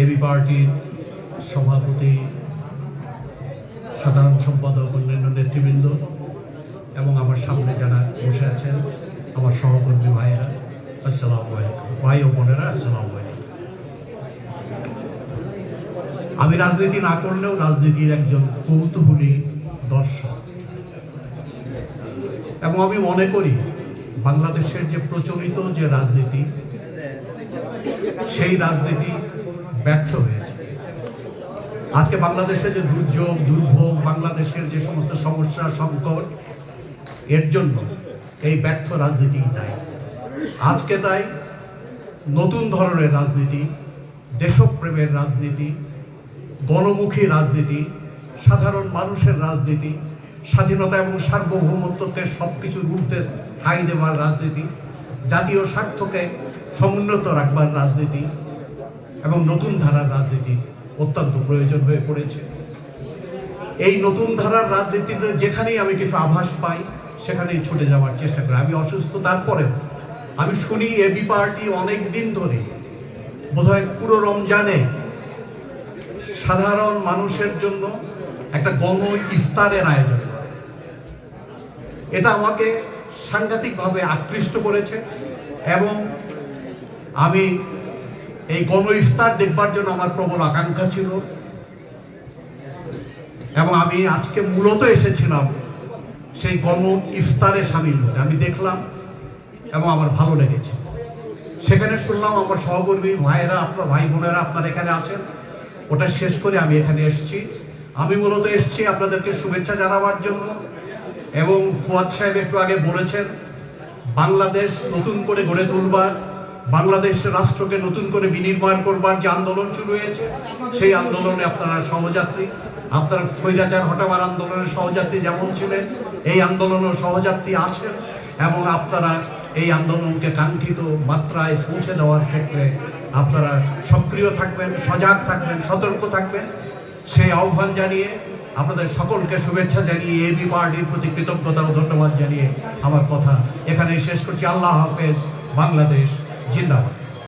AB পার্টির সভাপতি, সাধারণ সম্পাদক অন্যান্য নেতৃবৃন্দ এবং আমার সামনে যারা বসে আছেন, আমার সহকর্মী ভাইয়েরা, আসসালামু ভাই ও বোনেরা, আসসালামু আমি রাজনীতি না করলেও রাজনীতির একজন কৌতূহলী দর্শক। এবং আমি মনে করি, বাংলাদেশের যে প্রচলিত যে রাজনীতি, সেই রাজনীতি ব্যর্থ হয়েছে। আজকে বাংলাদেশে যে দুর্যোগ, দুর্ভোগ, বাংলাদেশের যে সমস্ত সমস্যা, সংকট, এর জন্য এই ব্যর্থ রাজনীতি দায়ী। আজকে তাই নতুন ধরনের রাজনীতি, দেশপ্রেমের রাজনীতি, গণমুখী রাজনীতি, সাধারণ মানুষের রাজনীতি, স্বাধীনতা এবং সার্বভৌমত্বকে সব কিছুর ঊর্ধ্বে ঠাই দেওয়ার রাজনীতি, জাতীয় স্বার্থকে সমুন্নত রাখবার রাজনীতি এবং নতুন ধারার রাজনীতি অত্যন্ত প্রয়োজন হয়ে পড়েছে। এই নতুন ধারার রাজনীতিতে যেখানেই আমি কিছু আভাস পাই, সেখানেই ছুটে যাওয়ার চেষ্টা করি। আমি অসুস্থ তারপরেও আমি শুনি এবি পার্টি অনেক দিন ধরে বোধহয় পুরো রমজানে সাধারণ মানুষের জন্য একটা গণ ইফতারের আয়োজন এটা আমাকে সাংঘাতিকভাবে আকৃষ্ট করেছে এবং আমি এই গণ ইফতার দেখবার জন্য আমার প্রবল আকাঙ্ক্ষা ছিল। এবং আমি আজকে মূলত এসেছিলাম সেই গণ ইফতারে সামিল হতে। আমি দেখলাম এবং আমার ভালো লেগেছে। সেখানে শুনলাম আমার সহকর্মী ভাইয়েরা, আপনার ভাই বোনেরা আপনার এখানে আছেন। ওটা শেষ করে আমি এখানে এসেছি। আমি মূলত এসেছি আপনাদেরকে শুভেচ্ছা জানাবার জন্য। এবং ফুয়াদ সাহেব একটু আগে বলেছেন, বাংলাদেশ নতুন করে গড়ে তুলবার বাংলাদেশ রাষ্ট্রকে নতুন করে বিনির্মাণ করবার যে আন্দোলন শুরু হয়েছে, সেই আন্দোলনে আপনারা সহযাত্রী, আপনারা স্বৈরাচার হটাবার আন্দোলনের সহযাত্রী যেমন ছিলেন, এই আন্দোলনের সহযাত্রী আছেন এবং আপনারা এই আন্দোলনকে কাঙ্ক্ষিত মাত্রায় পৌঁছে দেওয়ার ক্ষেত্রে আপনারা সক্রিয় থাকবেন, সজাগ থাকবেন, সতর্ক থাকবেন। সেই আহ্বান জানিয়ে আপনাদের সকলকে শুভেচ্ছা জানিয়ে এবি পার্টির প্রতি কৃতজ্ঞতা ও ধন্যবাদ জানিয়ে আমার কথা এখানেই শেষ করছি। আল্লাহ হাফেজ, বাংলাদেশ। 近的